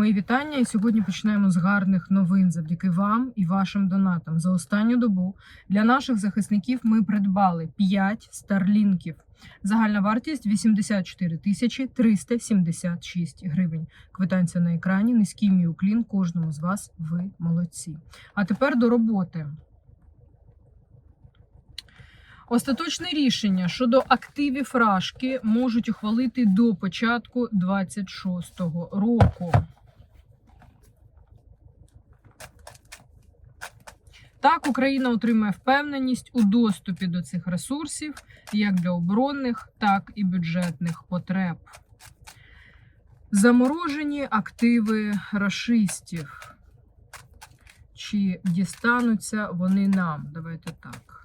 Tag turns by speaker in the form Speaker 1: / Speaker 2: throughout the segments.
Speaker 1: Мої вітання. І сьогодні починаємо з гарних новин завдяки вам і вашим донатам. За останню добу для наших захисників ми придбали 5 старлінків. Загальна вартість 84 тисячі 376 гривень. Квитанція на екрані. Низький мій уклін кожному з вас. Ви молодці. А тепер до роботи. Остаточне рішення щодо активів Рашки можуть ухвалити до початку 26-го року. Так, Україна отримає впевненість у доступі до цих ресурсів як для оборонних, так і бюджетних потреб. Заморожені активи рашистів. Чи дістануться вони нам? Давайте так.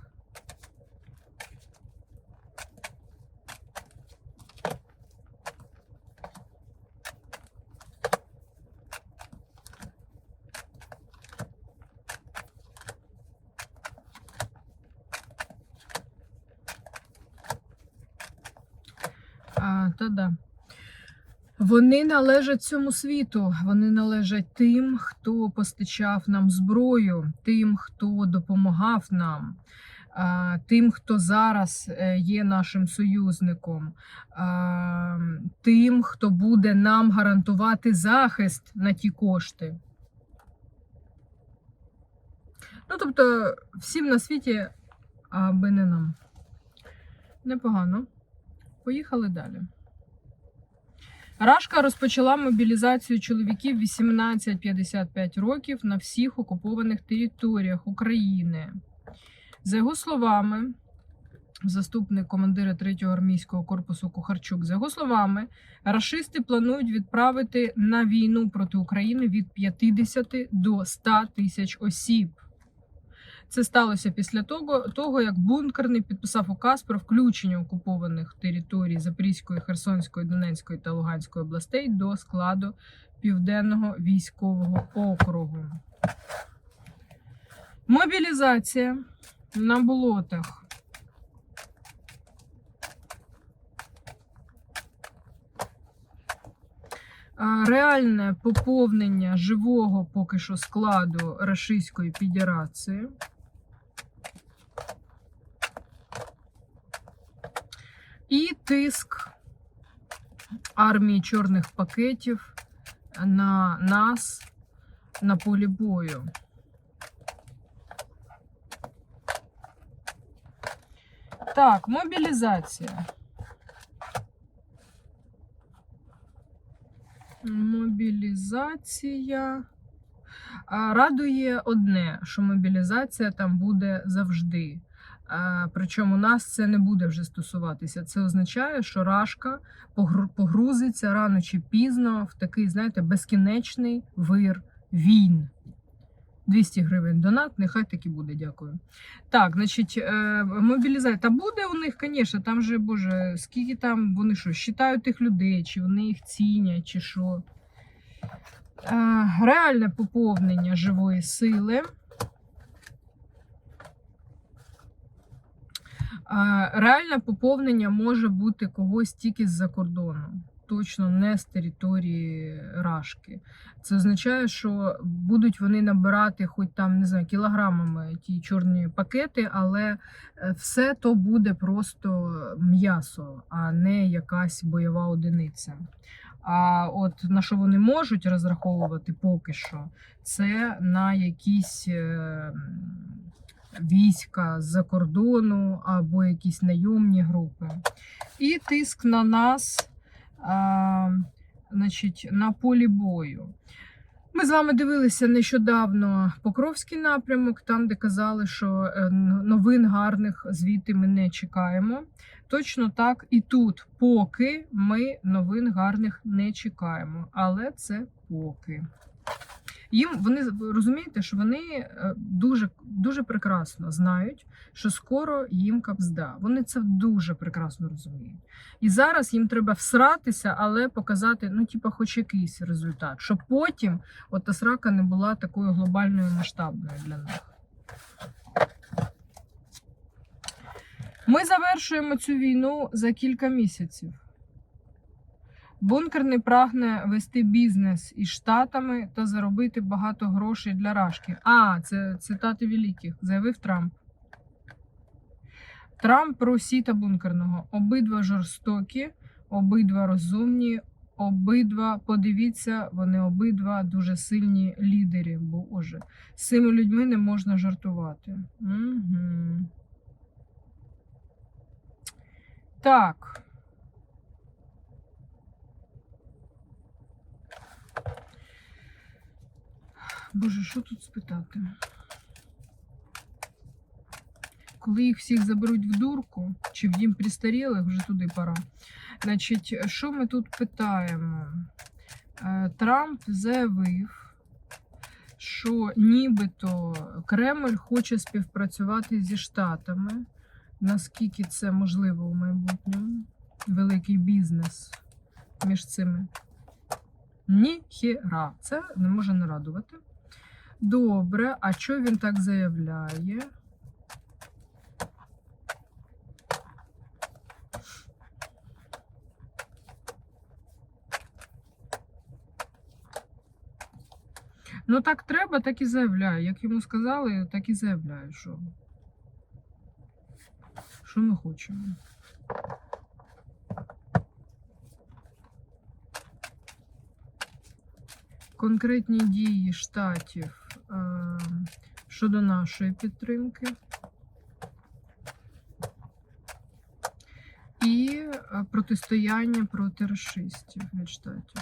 Speaker 1: А, та да. Вони належать цьому світу. Вони належать тим, хто постачав нам зброю, тим, хто допомагав нам, тим, хто зараз е, є нашим союзником, тим, хто буде нам гарантувати захист на ті кошти. Ну, тобто, всім на світі, аби не нам. Непогано. Поїхали далі. Рашка розпочала мобілізацію чоловіків 18-55 років на всіх окупованих територіях України. За його словами, заступник командира 3-го армійського корпусу Кухарчук, за його словами, рашисти планують відправити на війну проти України від 50 до 100 тисяч осіб. Це сталося після того, того, як бункерний підписав указ про включення окупованих територій Запорізької, Херсонської, Донецької та Луганської областей до складу Південного військового округу. Мобілізація на болотах. Реальне поповнення живого поки що складу Рашистської Федерації. І тиск армії чорних пакетів на нас на полі бою. Так, мобілізація. Мобілізація. Радує одне, що мобілізація там буде завжди. Причому нас це не буде вже стосуватися. Це означає, що рашка погрузиться рано чи пізно в такий, знаєте, безкінечний вир війн. 200 гривень донат, нехай так і буде, дякую. Так, значить, е, мобілізація. Та буде у них, звісно, там же, боже, скільки там вони що, считають тих людей, чи вони їх цінять, чи що. Е, Реальне поповнення живої сили. Реальне поповнення може бути когось тільки з-за кордону, точно не з території Рашки. Це означає, що будуть вони набирати хоч там не знаю, кілограмами ті чорні пакети, але е, все то буде просто м'ясо, а не якась бойова одиниця. А от на що вони можуть розраховувати поки що, це на якісь е, війська з-за кордону або якісь найомні групи. І тиск на нас а, значить, на полі бою. Ми з вами дивилися нещодавно Покровський напрямок, там, де казали, що е, новин гарних звідти ми не чекаємо. Точно так і тут, поки ми новин гарних не чекаємо. Але це поки. Їм вони розумієте, що вони е, дуже, дуже прекрасно знають, що скоро їм капзда. Вони це дуже прекрасно розуміють. І зараз їм треба всратися, але показати, ну, типа, хоч якийсь результат, щоб потім от та срака не була такою глобальною масштабною для них. Ми завершуємо цю війну за кілька місяців. Бункерний прагне вести бізнес із Штатами та заробити багато грошей для Рашки. А, це цитати великих, заявив Трамп. Трамп про сіта бункерного. Обидва жорстокі, обидва розумні, обидва, подивіться, вони обидва дуже сильні лідери. Боже, з цими людьми не можна жартувати. Угу. Так. Боже, що тут спитати? Коли їх всіх заберуть в дурку, чи в дім престарілих, вже туди пора. Значить, що ми тут питаємо? Е, Трамп заявив, що нібито Кремль хоче співпрацювати зі Штатами. Наскільки це можливо в майбутньому? Великий бізнес між цими. Ніхіра. Це не може не радувати. Добре, а що він так заявляє? Ну так треба, так і заявляю. Як йому сказали, так і заявляю, що. Що ми хочемо? Конкретні дії штатів щодо нашої підтримки. І протистояння проти расистів від штатів.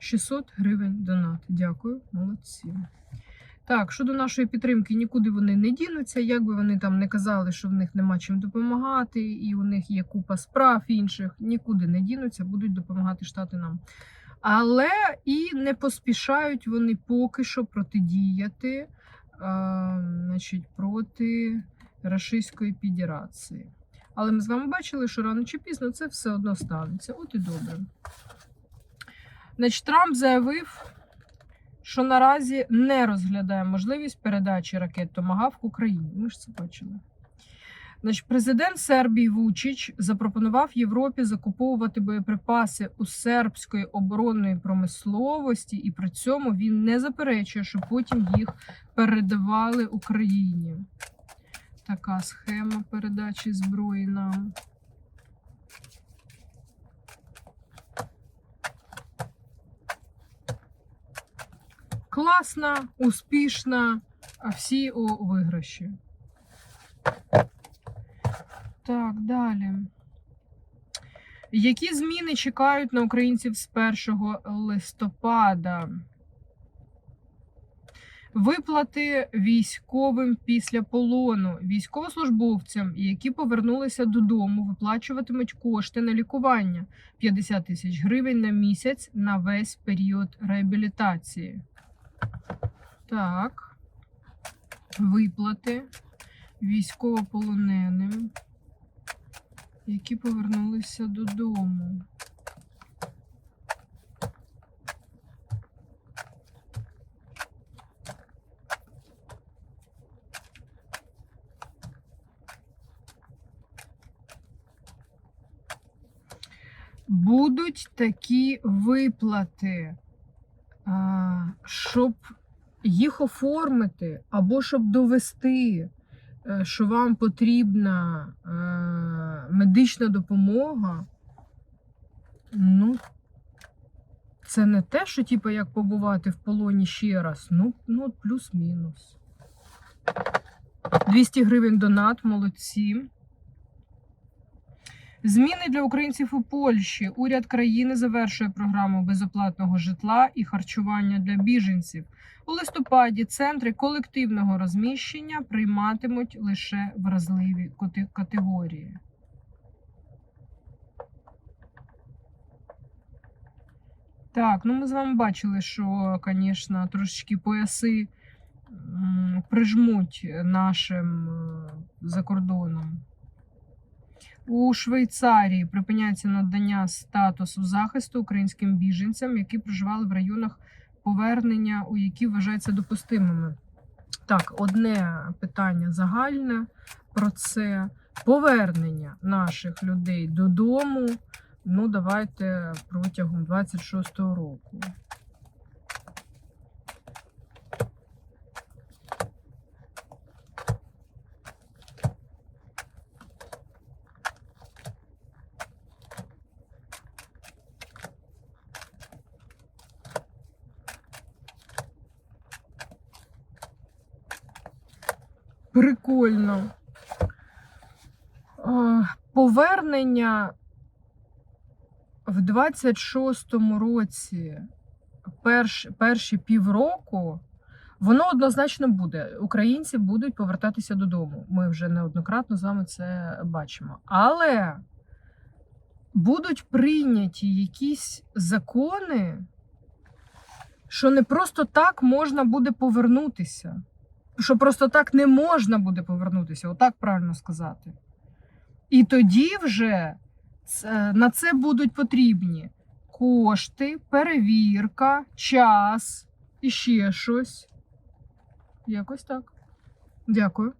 Speaker 1: «600 гривень донат. Дякую, молодці. Так, щодо нашої підтримки, нікуди вони не дінуться. Як би вони там не казали, що в них нема чим допомагати, і у них є купа справ інших, нікуди не дінуться, будуть допомагати штати нам. Але і не поспішають вони поки що протидіяти а, значить, проти Рашистської Федерації. Але ми з вами бачили, що рано чи пізно це все одно станеться. От і добре. Значить, Трамп заявив, що наразі не розглядає можливість передачі ракет Томагавк Україні. Ми ж це бачили. Значить, президент Сербії Вучич запропонував Європі закуповувати боєприпаси у сербської оборонної промисловості, і при цьому він не заперечує, що потім їх передавали Україні. Така схема передачі зброї нам. Класна, успішна, а всі у виграші. Так, далі. Які зміни чекають на українців з 1 листопада? Виплати військовим після полону військовослужбовцям, які повернулися додому, виплачуватимуть кошти на лікування 50 тисяч гривень на місяць на весь період реабілітації. Так, виплати військовополоненим, які повернулися додому. Будуть такі виплати, щоб їх оформити, або щоб довести, е, що вам потрібна е, медична допомога. Ну, це не те, що типу, як побувати в полоні ще раз. Ну, ну плюс-мінус. 200 гривень донат, молодці. Зміни для українців у Польщі. Уряд країни завершує програму безоплатного житла і харчування для біженців. У листопаді центри колективного розміщення прийматимуть лише вразливі категорії. Так, ну ми з вами бачили, що, звісно, трошечки пояси прижмуть нашим е, за кордоном. У Швейцарії припиняється надання статусу захисту українським біженцям, які проживали в районах повернення, у які вважаються допустимими. Так, одне питання загальне про це. повернення наших людей додому. Ну, давайте протягом 26-го року. Прикольно. Повернення в 26-му році, перш, перші півроку, воно однозначно буде. Українці будуть повертатися додому. Ми вже неоднократно з вами це бачимо. Але будуть прийняті якісь закони, що не просто так можна буде повернутися. Що просто так не можна буде повернутися, отак правильно сказати. І тоді вже на це будуть потрібні кошти, перевірка, час і ще щось. Якось так. Дякую.